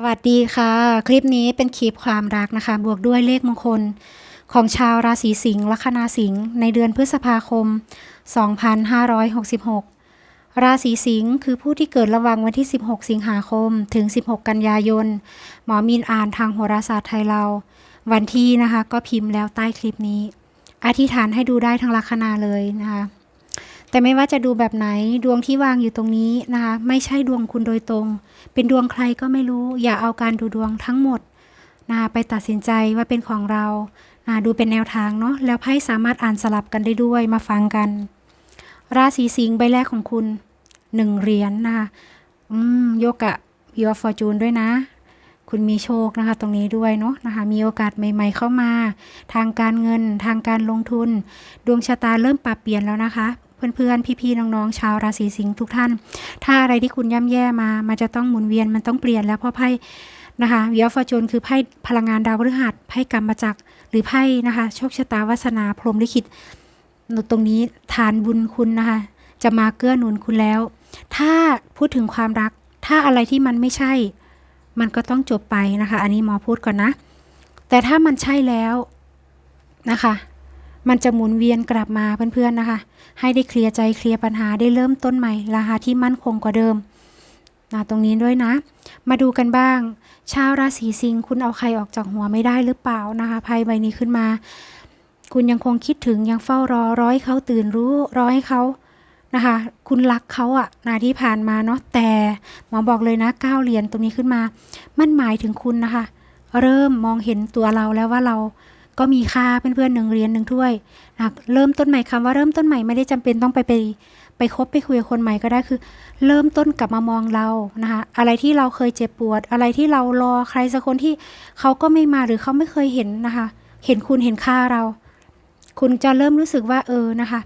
สวัสดีค่ะ คลิปนี้เป็นคลิปความรักนะคะ บวกด้วยเลขมงคล ของชาวราศีสิงห์ลัคนาสิงห์ในเดือนพฤษภาคม 2566 ราศีสิงห์คือผู้ที่เกิดระหว่างวันที่ 16 สิงหาคม ถึง 16 กันยายน หมอมีนอ่านทางโหราศาสตร์ไทยเรา วันที่นะคะก็พิมพ์แล้วใต้คลิปนี้ อธิษฐานให้ดูได้ทั้งลัคนาเลยนะคะ แต่ไม่ว่าจะดูแบบไหนดวงที่วางอยู่ตรงนี้นะคะไม่ใช่ดวงคุณโดยตรง เป็นดวงใครก็ไม่รู้ อย่าเอาการดูดวงทั้งหมดนะคะไปตัดสินใจว่าเป็นของเรานะดูเป็นแนวทางเนาะแล้วไพ่สามารถอ่านสลับกันได้ด้วยมาฟังกัน ราศีสิงห์ใบแรกของคุณหนึ่งเหรียญนะคะอืมโยกะวิวฟอร์จูนด้วยนะ คุณมีโชคนะคะ ตรงนี้ด้วยเนาะนะคะมีโอกาสใหม่ ๆ เข้ามา ทางการเงินทางการลงทุน ดวงชะตาเริ่มปรับเปลี่ยนแล้วนะคะ เพื่อนๆ พี่ๆ น้องๆ ชาวราศีสิงห์ทุกท่าน ถ้าอะไรที่คุณย่ำแย่มา มันจะต้องหมุนเวียน มันต้องเปลี่ยนแล้วเพราะไพ่นะคะวิวฟอร์จูนคือไพ่พลังงานดาวพฤหัสไพ่กรรมจักรหรือไพ่นะคะ โชคชะตาวาสนาพรหมลิขิตตรงนี้ทานบุญคุณนะคะ จะมาเกื้อหนุนคุณแล้ว ถ้าพูดถึงความรัก ถ้าอะไรที่มันไม่ใช่ มันก็ต้องจบไปนะคะ อันนี้หมอพูดก่อนนะ แต่ถ้ามันใช่แล้วนะคะ มันจะหมุนเวียนกลับมาเพื่อนๆนะคะ ให้ได้เคลียร์ใจเคลียร์ปัญหาได้เริ่มต้นใหม่ ราคาที่มั่นคงกว่าเดิมนะตรงนี้ด้วยนะ มาดูกันบ้าง ชาวราศีสิงห์คุณเอาใครออกจากหัวไม่ได้หรือเปล่านะคะไพ่ใบนี้ขึ้นมา คุณยังคงคิดถึงยังเฝ้ารอร้อยเขาตื่นรู้ร้อยเขานะคะ คุณรักเขาอะนาที่ผ่านมาเนาะแต่หมอบอกเลยนะก้าวเหรียญตรงนี้ขึ้นมา มันหมายถึงคุณนะคะ เริ่มมองเห็นตัวเราแล้วว่าเรา ก็มีค่าเพื่อนๆหนึ่งเรียญหนึ่งถ้วยนะเริ่มต้นใหม่คำว่าเริ่มต้นใหม่ไม่ได้จำเป็นต้องไปไปไปคบไปคุยกับคนใหม่ก็ได้คือ เริ่มต้นกลับมามองเรานะคะอะไรที่เราเคยเจ็บปวด อะไรที่เรารอใครสักคนที่เขาก็ไม่มาหรือเขาไม่เคยเห็นนะคะ เห็นคุณเห็นค่าเรา คุณจะเริ่มรู้สึกว่าเออนะคะ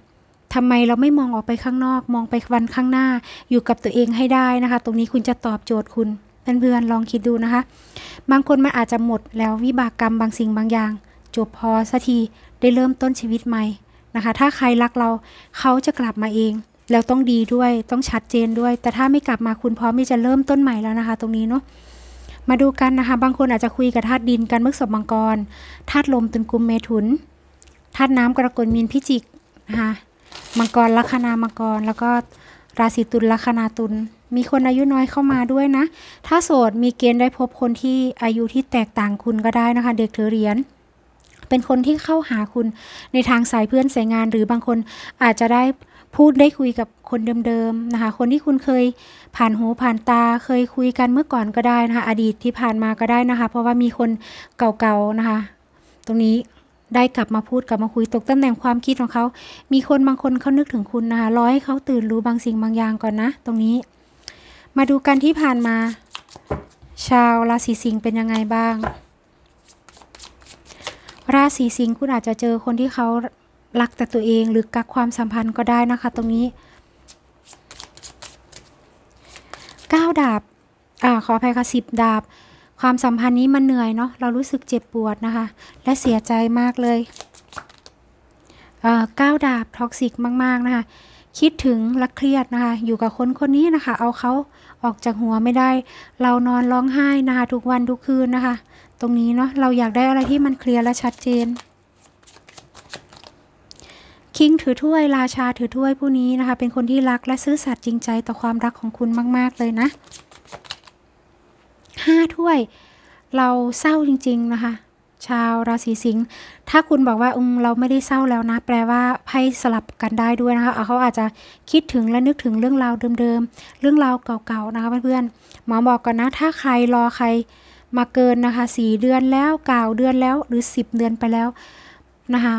ทำไมเราไม่มองออกไปข้างนอก มองไปวันข้างหน้า อยู่กับตัวเองให้ได้นะคะ ตรงนี้คุณจะตอบโจทย์คุณเพื่อนๆลองคิดดูนะคะ บางคนมันอาจจะหมดแล้ววิบากกรรมบางสิ่งบางอย่าง จบพอสักทีได้เริ่มต้นชีวิตใหม่นะคะ ถ้าใครรักเราเขาจะกลับมาเอง แล้วต้องดีด้วยต้องชัดเจนด้วย แต่ถ้าไม่กลับมาคุณพร้อมที่จะเริ่มต้นใหม่แล้วนะคะ ตรงนี้เนาะมาดูกันนะคะ บางคนอาจจะคุยกับธาตุดินกันมื่อสบมังกรธาตุลมตุลกุมเมถุนธาตุน้ำกรกฎมีนพิจิกนะคะมังกรลัคนามังกรแล้วก็ราศีตุลลัคนาตุลมีคนอายุน้อยเข้ามาด้วยนะ ถ้าโสดมีเกณฑ์ได้พบคนที่อายุที่แตกต่างคุณก็ได้นะคะ เด็กถือเรียญ เป็นคนที่เข้าหาคุณในทางสายเพื่อนสายงาน หรือบางคนอาจจะได้พูดได้คุยกับคนเดิมๆนะคะ คนที่คุณเคยผ่านหูผ่านตาเคยคุยกันเมื่อก่อนก็ได้นะคะ อดีตที่ผ่านมาก็ได้นะคะ เพราะว่ามีคนเก่าๆนะคะ ตรงนี้ได้กลับมาพูดกลับมาคุยตกตำแหน่งความคิดของเขา มีคนบางคนเขานึกถึงคุณนะคะรอให้เขาตื่นรู้บางสิ่งบางอย่างก่อนนะ ตรงนี้ มาดูกันที่ผ่านมา ชาวราศีสิงห์เป็นยังไงบ้าง ราศีสิงห์คุณอาจจะเจอคนที่เขารักแต่ตัวเองหรือกักความสัมพันธ์ก็ได้นะคะ ตรงนี้ก้าดาบอ่าขออภัยค่ะสิบดาบ ความสัมพันธ์นี้มันเหนื่อยเนาะเรารู้สึกเจ็บปวดนะคะ และเสียใจมากเลยเอ่อก้าวดาบท็อกซิกมาก ๆ นะคะคิดถึงและเครียดนะคะ อยู่กับคนคนนี้นะคะ เอาเขาออกจากหัวไม่ได้ เรานอนร้องไห้นะคะ ทุกวันทุกคืนนะคะ ตรงนี้เนาะเราอยากได้อะไรที่มันเคลียร์และชัดเจน คิงถือถ้วยราชาถือถ้วยผู้นี้นะคะ เป็นคนที่รักและซื่อสัตย์จริงใจต่อความรักของคุณมาก ๆ เลยนะห้าถ้วย เราเศร้าจริง ๆ นะคะ ชาวราศีสิงห์ถ้าคุณบอกว่าอืมเราไม่ได้เศร้าแล้วนะ แปลว่าไพ่สลับกันได้ด้วยนะคะเขาอาจจะคิดถึงและนึกถึงเรื่องราวเดิมๆเรื่องราวเก่าๆนะคะเพื่อนๆหมอบอกก่อนนะ ถ้าใครรอใคร มาเกินนะคะสี่เดือนแล้วเก่าเดือนแล้วหรือสิบเดือนไปแล้วนะคะ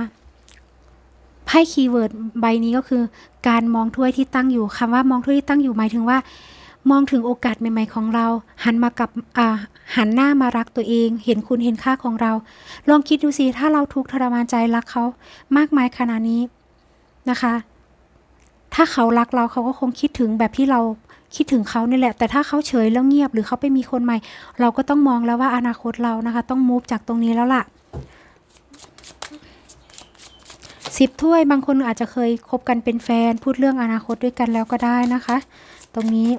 ไพ่คีย์เวิร์ดใบนี้ก็คือ การมองถ้วยที่ตั้งอยู่คำว่ามองถ้วยที่ตั้งอยู่หมายถึงว่า มองถึงโอกาสใหม่ ๆ ของเรา หันมากับหันหน้ามารักตัวเอง เห็นคุณเห็นค่าของเรา ลองคิดดูสิถ้าเราทุกข์ทรมานใจรักเขามากมายขนาดนี้นะคะ ถ้าเขารักเราเขาก็คงคิดถึงแบบที่เรา คิดถึงเขาเนี่แหละ แต่ถ้าเขาเฉยแล้วเงียบหรือเขาไปมีคนใหม่ เราก็ต้องมองแล้วว่าอนาคตเรานะคะ ต้องมูฟจากตรงนี้แล้วล่ะสิบถ้วยบางคนอาจจะเคยคบกันเป็นแฟน พูดเรื่องอนาคตด้วยกันแล้วก็ได้นะคะ ตรงนี้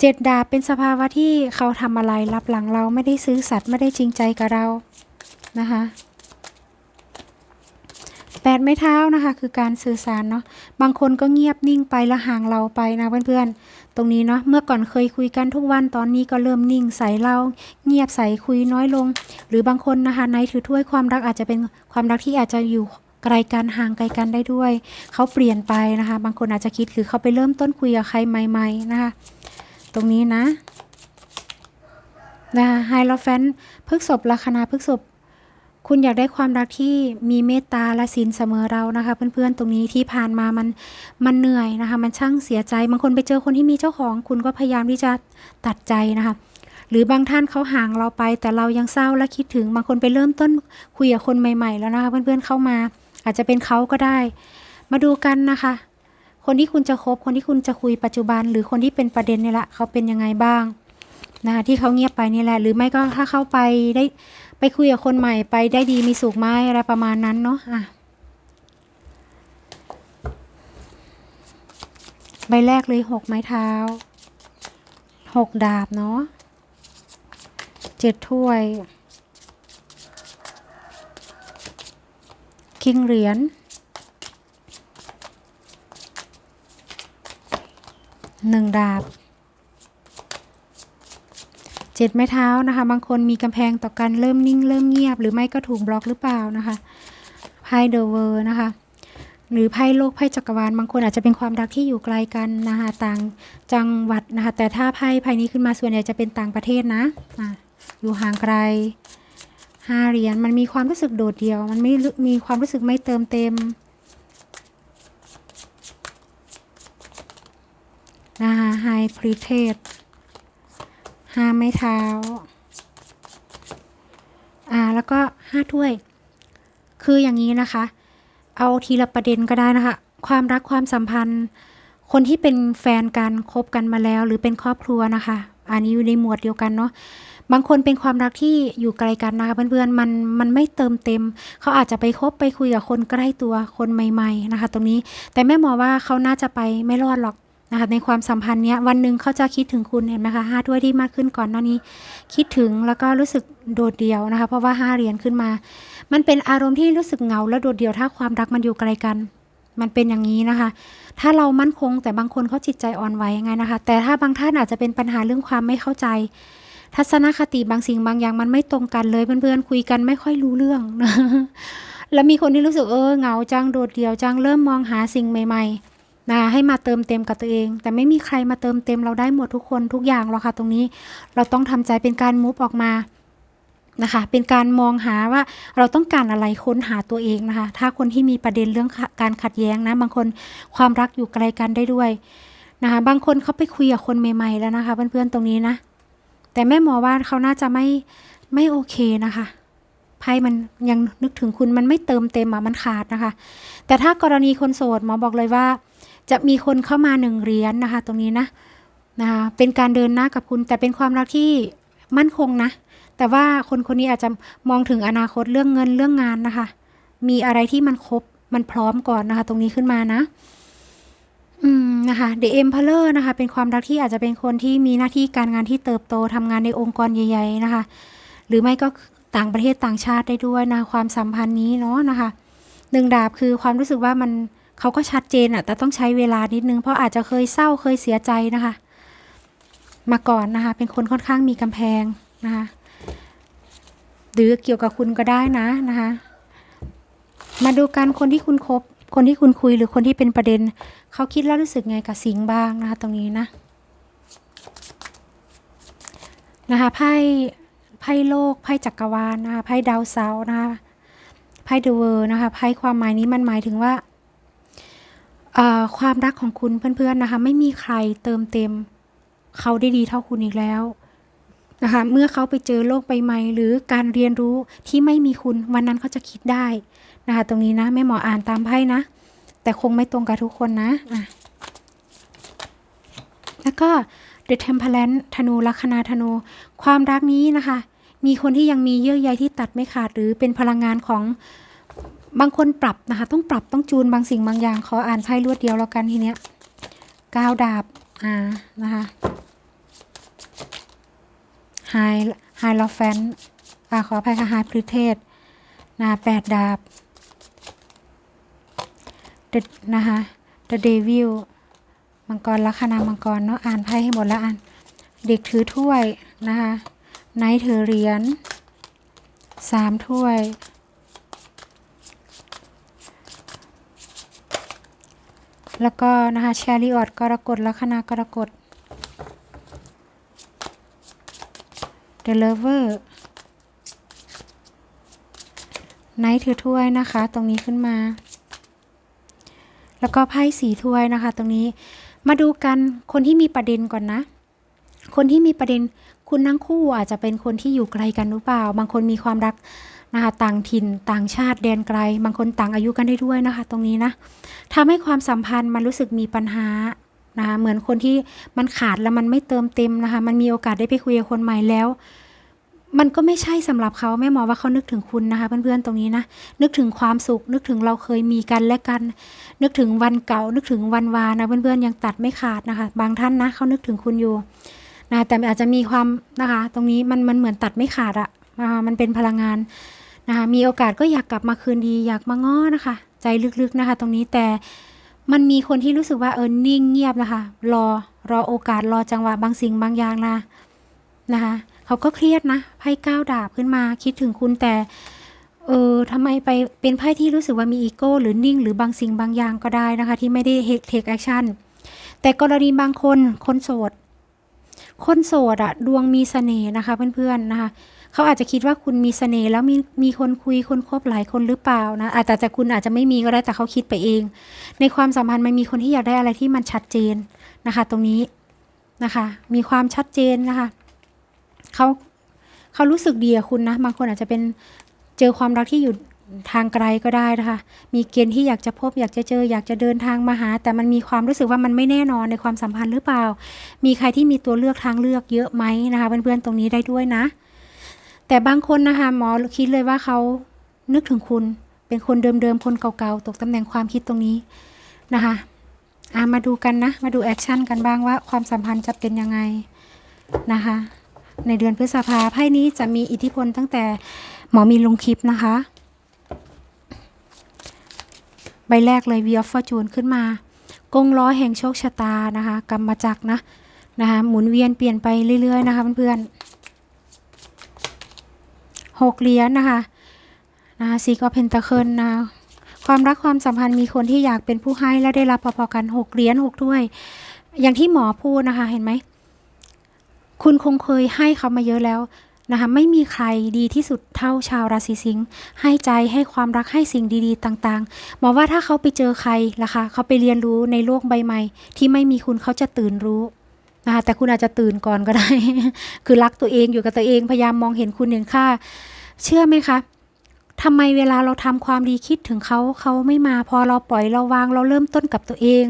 เจ็ดดาบเป็นสภาวะที่เขาทำอะไรรับหลังเราไม่ได้ซื้อสัตว์ไม่ได้จริงใจกับเรานะคะ แปดไม้เท้านะคะ คือการสื่อสารเนาะบางคนก็เงียบนิ่งไปแล้วห่างเราไปนะเพื่อนๆ ตรงนี้เนาะเมื่อก่อนเคยคุยกันทุกวันตอนนี้ก็เริ่มนิ่งใส่เราเงียบใส่คุยน้อยลง หรือบางคนนะคะในถือถ้วยความรักอาจจะเป็นความรักที่อาจจะอยู่ไกลกันห่างไกลกันได้ด้วย เขาเปลี่ยนไปนะคะ บางคนอาจจะคิดหรือเขาไปเริ่มต้นคุยกับใครใหม่ ๆ นะคะ ตรงนี้นะนะคะไฮโลแฟนพฤกษบลัคนาพฤกษบ คุณอยากได้ความรักที่มีเมตตาและศีลเสมอเรานะคะ เพื่อนๆตรงนี้ที่ผ่านมามันมันเหนื่อยนะคะ มันช่างเสียใจบางคนไปเจอคนที่มีเจ้าของ คุณก็พยายามที่จะตัดใจนะคะหรือบางท่านเขาห่างเราไป แต่เรายังเศร้าและคิดถึงบางคนไปเริ่มต้นคุยกับคนใหม่ ๆ แล้วนะคะ เพื่อนๆเข้ามา อาจจะเป็นเขาก็ได้ มาดูกันนะคะ คนที่คุณจะคบคนที่คุณจะคุยปัจจุบัน หรือคนที่เป็นประเด็นนี่แหละเขาเป็นยังไงบ้างนะคะที่เขาเงียบไปนี่แหละ หรือไม่ก็ถ้าเข้าไปได้ไปคุยกับคนใหม่ไปได้ดีมีสุขไหมอะไรประมาณนั้นเนาะอะใบแรกเลยหกไม้เท้าหกดาบเนาะเจ็ดถ้วยคิงเหรียญหนึ่งดาบ เจ็ดไม้เท้านะคะ บางคนมีกำแพงต่อกันเริ่มนิ่งเริ่มเงียบ หรือไม่ก็ถูกบล็อกหรือเปล่านะคะไพ่เดอะเวอร์นะคะ หรือไพ่โลกไพ่จักรวาลบางคนอาจจะเป็นความรักที่อยู่ไกลกันนะคะต่างจังหวัดนะคะ แต่ถ้าไพ่ไพ่นี้ขึ้นมาส่วนใหญ่จะเป็นต่างประเทศนะอะอยู่ห่างไกลห้าเหรียญมันมีความรู้สึกโดดเดี่ยว มันไม่มีความรู้สึกไม่เติมเต็มนะคะไฮพรีเทส ห้าไม้เท้า อ่า แล้วก็ห้าถ้วย คืออย่างนี้นะคะ เอาทีละประเด็นก็ได้นะคะ ความรักความสัมพันธ์ คนที่เป็นแฟนกันคบกันมาแล้ว หรือเป็นครอบครัวนะคะ อันนี้อยู่ในหมวดเดียวกันเนาะบางคนเป็นความรักที่อยู่ไกลกันนะคะเพื่อนๆมันมันไม่เติมเต็ม เขาอาจจะไปคบไปคุยกับคนใกล้ตัวคนใหม่ ๆนะคะ ตรงนี้แต่แม่หมอว่าเขาน่าจะไปไม่รอดหรอก นะคะในความสัมพันธ์เนี้ยวันหนึ่งเขาจะคิดถึงคุณเห็นไหมคะห้าถ้วยที่มากขึ้นก่อนหน้านี้ คิดถึงแล้วก็รู้สึกโดดเดี่ยวนะคะ เพราะว่าห้าเหรียญขึ้นมา มันเป็นอารมณ์ที่รู้สึกเหงาและโดดเดี่ยวถ้าความรักมันอยู่ไกลกัน มันเป็นอย่างนี้นะคะ ถ้าเรามั่นคงแต่บางคนเขาจิตใจอ่อนไหวยังไงนะคะ แต่ถ้าบางท่านอาจจะเป็นปัญหาเรื่องความไม่เข้าใจ ทัศนคติบางสิ่งบางอย่างมันไม่ตรงกันเลยเพื่อนๆคุยกันไม่ค่อยรู้เรื่องแล้วมีคนที่รู้สึกเออเหงาจังโดดเดี่ยวจังเริ่มมองหาสิ่งใหม่ ๆ นะให้มาเติมเต็มกับตัวเอง แต่ไม่มีใครมาเติมเต็มเราได้หมดทุกคนทุกอย่างหรอกค่ะ ตรงนี้เราต้องทำใจเป็นการมูฟออกมานะคะ เป็นการมองหาว่าเราต้องการอะไรค้นหาตัวเองนะคะ ถ้าคนที่มีประเด็นเรื่องการขัดแย้งนะบางคนความรักอยู่ไกลกันได้ด้วยนะคะ บางคนเขาไปคุยกับคนใหม่ ๆ แล้วนะคะ เพื่อนๆตรงนี้นะ แต่แม่หมอว่าเขาน่าจะไม่ไม่โอเคนะคะไพ่มันยังนึกถึงคุณมันไม่เติมเต็มอะมันขาดนะคะ แต่ถ้ากรณีคนโสดหมอบอกเลยว่า จะมีคนเข้ามาหนึ่งเหรียญนะคะ ตรงนี้นะนะคะเป็นการเดินหน้ากับคุณ แต่เป็นความรักที่มั่นคงนะ แต่ว่าคนคนนี้อาจจะมองถึงอนาคตเรื่องเงินเรื่องงานนะคะ มีอะไรที่มันครบมันพร้อมก่อนนะคะ ตรงนี้ขึ้นมานะอืมนะคะ The Emperor นะคะ เป็นความรักที่อาจจะเป็นคนที่มีหน้าที่การงานที่เติบโตทำงานในองค์กรใหญ่ ๆนะคะ หรือไม่ก็ต่างประเทศต่างชาติได้ด้วยนะความสัมพันธ์นี้เนาะนะคะหนึ่งดาบคือความรู้สึกว่ามัน เขาก็ชัดเจนอะแต่ต้องใช้เวลานิดนึง เพราะอาจจะเคยเศร้าเคยเสียใจนะคะ มาก่อนนะคะ เป็นคนค่อนข้างมีกำแพงนะคะหรือเกี่ยวกับคุณก็ได้นะนะคะ มาดูกันคนที่คุณคบ คนที่คุณคุยหรือคนที่เป็นประเด็น เขาคิดแล้วรู้สึกไงกับสิงห์บ้างนะคะตรงนี้นะนะคะไพ่ไพ่โลกไพ่จักรวาลนะคะไพ่ดาวเสาร์นะคะไพ่เดอะเวอร์นะคะไพ่ความหมายนี้มันหมายถึงว่า ความรักของคุณเพื่อนๆนะคะ ไม่มีใครเติมเต็ม เขาได้ดีเท่าคุณอีกแล้วนะคะเมื่อเขาไปเจอโลกใบใหม่ หรือการเรียนรู้ที่ไม่มีคุณวันนั้นเขาจะคิดได้นะคะตรงนี้นะแม่หมออ่านตามไพ่นะ แต่คงไม่ตรงกับทุกคนนะอะแล้วก็ The Temperance ธนูลัคนาธนู ความรักนี้นะคะ มีคนที่ยังมีเยื่อใยที่ตัดไม่ขาดหรือเป็นพลังงานของ บางคนปรับนะคะ ต้องปรับต้องจูนบางสิ่งบางอย่าง ขออ่านไพ่รวดเดียวแล้วกันทีเนี้ยก้าวดาบอ่านะคะไฮไฮลอแฟนอ่าขออภัยค่ะไฮพริเทศนะแปดดาบ The นะคะ The Devil มังกรลัคนามังกรเนาะอ่านไพ่ให้หมดแล้วอ่านเด็กถือถ้วยนะคะไนท์ถือเหรียญสามถ้วย แล้วก็นะคะแชริออตกรกฎลัคนากรกฎ The Lover ไนท์ถือถ้วยนะคะ ตรงนี้ขึ้นมา แล้วก็ไพ่สีถ้วยนะคะ ตรงนี้มาดูกันคนที่มีประเด็นก่อนนะ คนที่มีประเด็นคุณทั้งคู่อาจจะเป็นคนที่อยู่ไกลกันหรือเปล่า บางคนมีความรัก นะคะต่างถิ่นต่างชาติแดนไกล บางคนต่างอายุกันได้ด้วยนะคะ ตรงนี้นะทำให้ความสัมพันธ์มันรู้สึกมีปัญหานะคะเหมือนคนที่มันขาดแล้วมันไม่เติมเต็มนะคะ มันมีโอกาสได้ไปคุยกับคนใหม่แล้ว มันก็ไม่ใช่สำหรับเขาแม่หมอว่าเขานึกถึงคุณนะคะ เพื่อนๆตรงนี้นะนึกถึงความสุข นึกถึงเราเคยมีกันและกัน นึกถึงวันเก่า นึกถึงวันวานนะเพื่อนๆยังตัดไม่ขาดนะคะ บางท่านนะเขานึกถึงคุณอยู่นะแต่อาจจะมีความนะคะ ตรงนี้มันมันเหมือนตัดไม่ขาดอะนะคะมันเป็นพลังงาน นะคะมีโอกาสก็อยากกลับมาคืนดีอยากมาง้อนะคะ ใจลึกๆนะคะ ตรงนี้แต่มันมีคนที่รู้สึกว่าเออนิ่งเงียบนะคะ รอรอโอกาสรอจังหวะบางสิ่งบางอย่างนะนะคะเขาก็เครียดนะไพ่ก้าวดาบขึ้นมาคิดถึงคุณแต่เออทำไมไปเป็นไพ่ที่รู้สึกว่ามีอีโก้หรือนิ่ง หรือบางสิ่งบางอย่างก็ได้นะคะ ที่ไม่ได้เทคแอคชั่นแต่กรณีบางคนคนโสดคนโสดอะดวงมีเสน่ห์นะคะเพื่อนๆนะคะ เขาอาจจะคิดว่าคุณมีเสน่ห์แล้วมีมีคนคุยคนคบหลายคนหรือเปล่านะอาจจะแต่คุณอาจจะไม่มีก็ได้แต่เขาคิดไปเอง ในความสัมพันธ์มันมีคนที่อยากได้อะไรที่มันชัดเจนนะคะ ตรงนี้นะคะ มีความชัดเจนนะคะเขาเขารู้สึกดีกับคุณนะบางคนอาจจะเป็นเจอความรักที่อยู่ทางไกลก็ได้นะคะ มีเกณฑ์ที่อยากจะพบอยากจะเจอ อยากจะเดินทางมาหา แต่มันมีความรู้สึกว่ามันไม่แน่นอนในความสัมพันธ์หรือเปล่า มีใครที่มีตัวเลือกทางเลือกเยอะไหมนะคะ เพื่อนๆตรงนี้ได้ด้วยนะ แต่บางคนนะคะหมอคิดเลยว่าเขานึกถึงคุณ เป็นคนเดิมๆ คนเก่าๆ ตกตำแหน่งความคิดตรงนี้นะคะอะมาดูกันนะ มาดูแอคชั่นกันบ้างว่าความสัมพันธ์จะเป็นยังไงนะคะ ในเดือนพฤษภาไพ่นี้จะมีอิทธิพลตั้งแต่หมอมีลงคลิปนะคะ ใบแรกเลย Wheel of Fortune ขึ้นมา กงล้อแห่งโชคชะตานะคะกรรมจักนะนะคะหมุนเวียนเปลี่ยนไปเรื่อยๆนะคะเพื่อนๆ หกเหรียญนะคะนะคะซีก็เพนตะเคิลนะความรักความสัมพันธ์มีคนที่อยากเป็นผู้ให้และได้รับพอๆกันหกเหรียญหกถ้วย อย่างที่หมอพูดนะคะเห็นไหมคุณคงเคยให้เขามาเยอะแล้วนะคะไม่มีใครดีที่สุดเท่าชาวราศีสิงห์ให้ใจให้ความรักให้สิ่งดีๆ ต่างๆหมอว่าถ้าเขาไปเจอใครล่ะคะเขาไปเรียนรู้ในโลกใบใหม่ ที่ไม่มีคุณเขาจะตื่นรู้ นะคะแต่คุณอาจจะตื่นก่อนก็ได้ คือรักตัวเองอยู่กับตัวเองพยายามมองเห็นคุณเห็นค่า เชื่อไหมคะทำไมเวลาเราทำความดีคิดถึงเขาเขาไม่มาพอเราปล่อยเราวางเราเริ่มต้นกับตัวเอง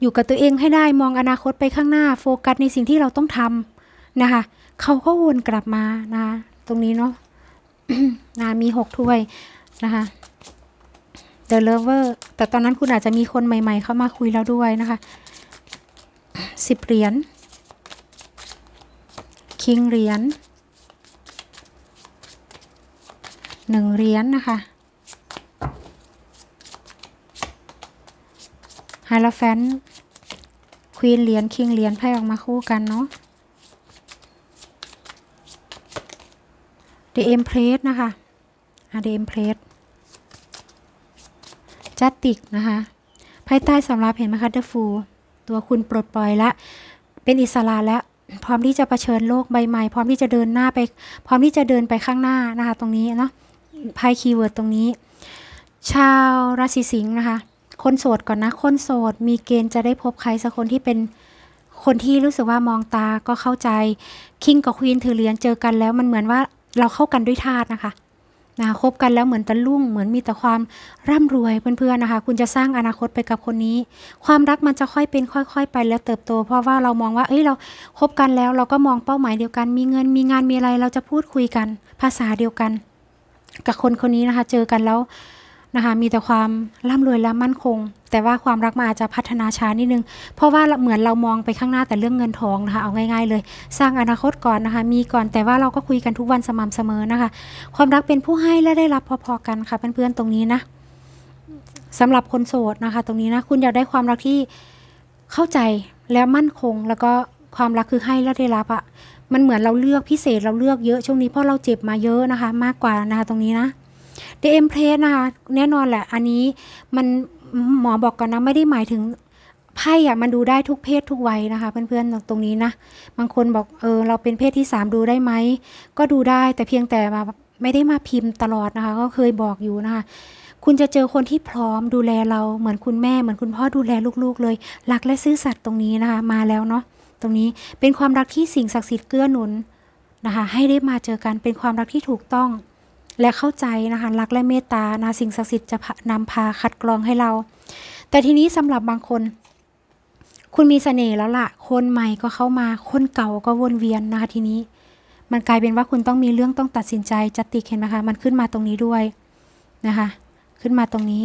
อยู่กับตัวเองให้ได้มองอนาคตไปข้างหน้า โฟกัสในสิ่งที่เราต้องทำนะคะเขาก็วนกลับมานะะตรงนี้เนาะนะมีหกถ้วยนะคะ The Lover แต่ตอนนั้นคุณอาจจะมีคนใหม่ ๆ เข้ามาคุยแล้วด้วยนะคะสิบเหรียญ คิงเหรียญหนึ่งเหรียญนะคะไฮาลแฟนควีนเหรียญคิงเหรียญไพ่ออกมาคู่กันเนาะ The Empress นะคะอะ The Empress จัตติกนะคะ ภายใต้สำรับเห็นไหมคะ The Fool ตัวคุณปลดปล่อยและ เป็นอิสระและ พร้อมที่จะะเผชิญโลกใบใหม่ พร้อมที่จะเดินหน้าไป พร้อมที่จะเดินไปข้างหน้านะคะตรงนี้เนาะไพ่คีย์เวิร์ดตรงนี้ ชาวราศีสิงห์นะคะคนโสดก่อนนะ คนโสดมีเกณฑ์จะได้พบใครสักคนที่เป็นคนที่รู้สึกว่ามองตาก็เข้าใจคิงกับควีนถือเหรียญเจอกันแล้วมันเหมือนว่าเราเข้ากันด้วยธาตุนะคะ นะคบกันแล้วเหมือนตะลุ่งเหมือนมีแต่ความร่ำรวยเพื่อนๆนะคะ คุณจะสร้างอนาคตไปกับคนนี้ ความรักมันจะค่อยเป็นค่อย ๆ ไปแล้วเติบโต เพราะว่าเรามองว่าเอ้ยเราคบกันแล้วเราก็มองเป้าหมายเดียวกัน มีเงินมีงานมีอะไรเราจะพูดคุยกัน ภาษาเดียวกัน กับคนคนนี้นะคะ เจอกันแล้ว นะคะมีแต่ความร่ำรวยและมั่นคง แต่ว่าความรักมันอาจจะพัฒนาช้านิดนึง เพราะว่าเหมือนเรามองไปข้างหน้าแต่เรื่องเงินทองนะคะเอาง่ายๆเลย สร้างอนาคตก่อนนะคะมีก่อนแต่ว่าเราก็คุยกันทุกวันสม่ำเสมอนะคะ ความรักเป็นผู้ให้และได้รับพอๆกันค่ะเพื่อนๆตรงนี้นะสำหรับคนโสดนะคะ ตรงนี้นะคุณอยากได้ความรักที่เข้าใจและมั่นคงแล้วก็ความรักคือให้และได้รับอะมันเหมือนเราเลือกพิเศษเราเลือกเยอะช่วงนี้เพราะเราเจ็บมาเยอะนะคะ มากกว่านะคะตรงนี้นะ เดเอ็มเพลสนะคะแน่นอนแหละ อันนี้มันหมอบอกก่อนนะไม่ได้หมายถึงไพ่อะมันดูได้ทุกเพศทุกวัยนะคะ เพื่อนๆตรงนี้นะ บางคนบอกเออเราเป็นเพศที่สามดูได้ไหม ก็ดูได้แต่เพียงแต่มาไม่ได้มาพิมพ์ตลอดนะคะ ก็เคยบอกอยู่นะคะคุณจะเจอคนที่พร้อมดูแลเราเหมือนคุณแม่เหมือนคุณพ่อดูแลลูกๆ เลยรักและซื่อสัตย์ตรงนี้นะคะ มาแล้วเนาะตรงนี้เป็นความรักที่สิ่งศักดิ์สิทธิ์เกื้อหนุนนะคะ ให้ได้มาเจอกันเป็นความรักที่ถูกต้อง และเข้าใจนะคะรักและเมตตานะสิ่งศักดิ์สิทธิ์จะนำพาคัดกรองให้เรา แต่ทีนี้สำหรับบางคน คุณมีเสน่ห์แล้วล่ะ คนใหม่ก็เข้ามา คนเก่าก็วนเวียนนะคะทีนี้ มันกลายเป็นว่าคุณต้องมีเรื่องต้องตัดสินใจจัดติเห็นไหมคะมันขึ้นมาตรงนี้ด้วยนะคะ ขึ้นมาตรงนี้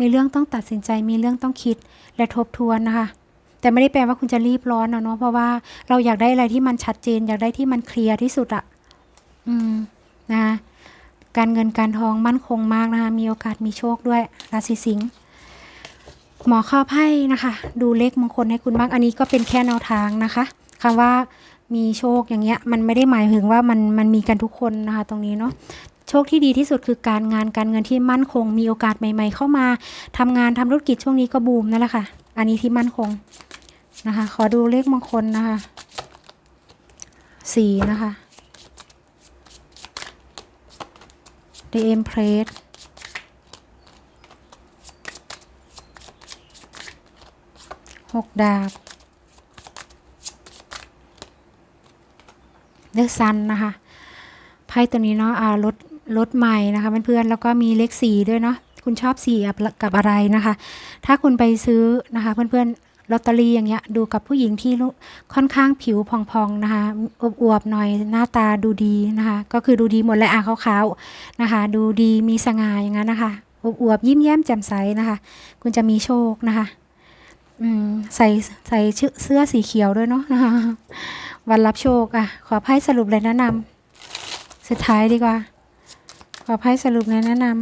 มีเรื่องต้องตัดสินใจ มีเรื่องต้องคิดและทบทวนนะคะแต่ไม่ได้แปลว่าคุณจะรีบร้อนนะเนาะเพราะว่าเราอยากได้อะไรที่มันชัดเจน อยากได้ที่มันเคลียร์ที่สุดอะอืมนะะ การเงินการทองมั่นคงมากนะคะมีโอกาสมีโชคด้วยราศีสิงห์หมอข้อไพ่นะคะ ดูเลขมงคลให้คุณบ้างอันนี้ก็เป็นแค่แนวทางนะคะคำว่ามีโชคอย่างเงี้ยมันไม่ได้หมายถึงว่ามันมันมีกันทุกคนนะคะ ตรงนี้เนาะโชคที่ดีที่สุดคือการงานการเงินที่มั่นคง มีโอกาสใหม่ ๆ เข้ามาทำงานทำธุรกิจช่วงนี้ก็บูมนั่นแหละค่ะ อันนี้ที่มั่นคงนะคะ ขอดูเลขมงคลนะคะสี่นะคะ The Empress หกดาบเดอะซันนะคะไพ่ตัวนี้เนาะอ่ารถรถใหม่นะคะเพื่อนๆแล้วก็มีเลขสีด้วยเนาะคุณชอบสีกับอะไรนะคะ ถ้าคุณไปซื้อนะคะเพื่อนๆ ลอตเตอรี่อย่างเงี้ยดูกับผู้หญิงที่ค่อนข้างผิวพองๆนะคะอวบๆหน่อยหน้าตาดูดีนะคะก็คือดูดีหมดเลยอะขาวๆนะคะ ดูดีมีสง่าอย่างนั้นนะคะอวบๆยิ้มแย้มแจ่มใสนะคะ คุณจะมีโชคนะคะใส่ใส่เสื้อสีเขียวด้วยเนาะนะะวันรับโชคอะ ขอไพ่สรุปเลยแนะนำสุดท้ายดีกว่า ขอไพ่สรุปเลยแนะนำ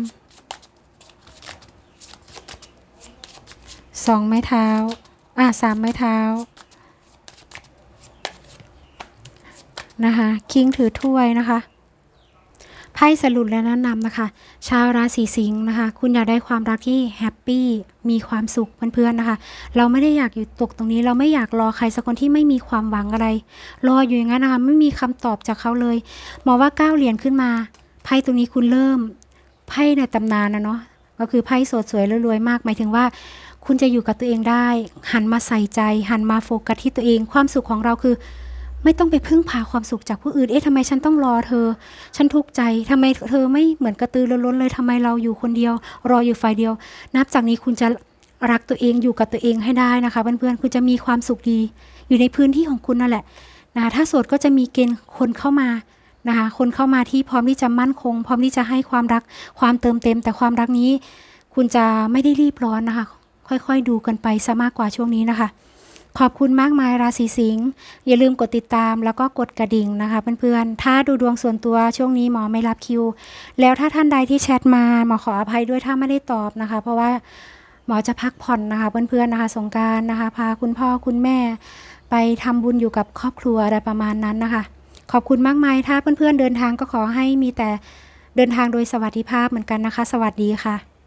สองไม้เท้า อะสามไม้เท้านะคะคิงถือถ้วยนะคะไพ่สรุปและแนะนำนะคะ ชาวราศีสิงห์นะคะ คุณอยากได้ความรักที่แฮปปี้มีความสุขเพื่อนๆนะคะ เราไม่ได้อยากอยู่ตกตรงนี้ เราไม่อยากรอใครสักคนที่ไม่มีความหวังอะไร รออยู่อย่างนั้นนะคะ ไม่มีคำตอบจากเขาเลยมองว่าก้าวเหรียญขึ้นมาไพ่ตรงนี้คุณเริ่มไพ่ในตำนานนะเนาะก็คือไพ่สดสวยรวยมากหมายถึงว่า คุณจะอยู่กับตัวเองได้ หันมาใส่ใจ หันมาโฟกัสที่ตัวเอง ความสุขของเราคือ ไม่ต้องไปพึ่งพาความสุขจากผู้อื่น เอ๊ะทำไมฉันต้องรอเธอ ฉันทุกข์ใจทำไมเธอไม่เหมือนกระตือรือร้นเลยทำไมเราอยู่คนเดียว รออยู่ฝ่ายเดียว นับจากนี้คุณจะรักตัวเองอยู่กับตัวเองให้ได้นะคะเพื่อนๆคุณจะมีความสุขดี อยู่ในพื้นที่ของคุณนั่นแหละนะคะถ้าโสดก็จะมีเกณฑ์คนเข้ามานะคะคนเข้ามาที่พร้อมที่จะมั่นคง พร้อมที่จะให้ความรักความเติมเต็ม แต่ความรักนี้ คุณจะไม่ได้รีบร้อนนะคะ ค่อยๆ ดูกันไปซะมากกว่าช่วงนี้นะคะ ขอบคุณมากมายราศีสิงห์อย่าลืมกดติดตามแล้วก็กดกระดิ่งนะคะเพื่อนๆ ถ้าดูดวงส่วนตัวช่วงนี้หมอไม่รับคิว แล้วถ้าท่านใดที่แชทมาหมอขออภัยด้วยถ้าไม่ได้ตอบนะคะ เพราะว่าหมอจะพักผ่อนนะคะเพื่อนๆนะคะ สงการนะคะพาคุณพ่อคุณแม่ ไปทำบุญอยู่กับครอบครัวอะไรประมาณนั้นนะคะ ขอบคุณมากมายถ้าเพื่อนๆเดินทางก็ขอให้มีแต่เดินทางโดยสวัสดิภาพเหมือนกันนะคะ สวัสดีค่ะ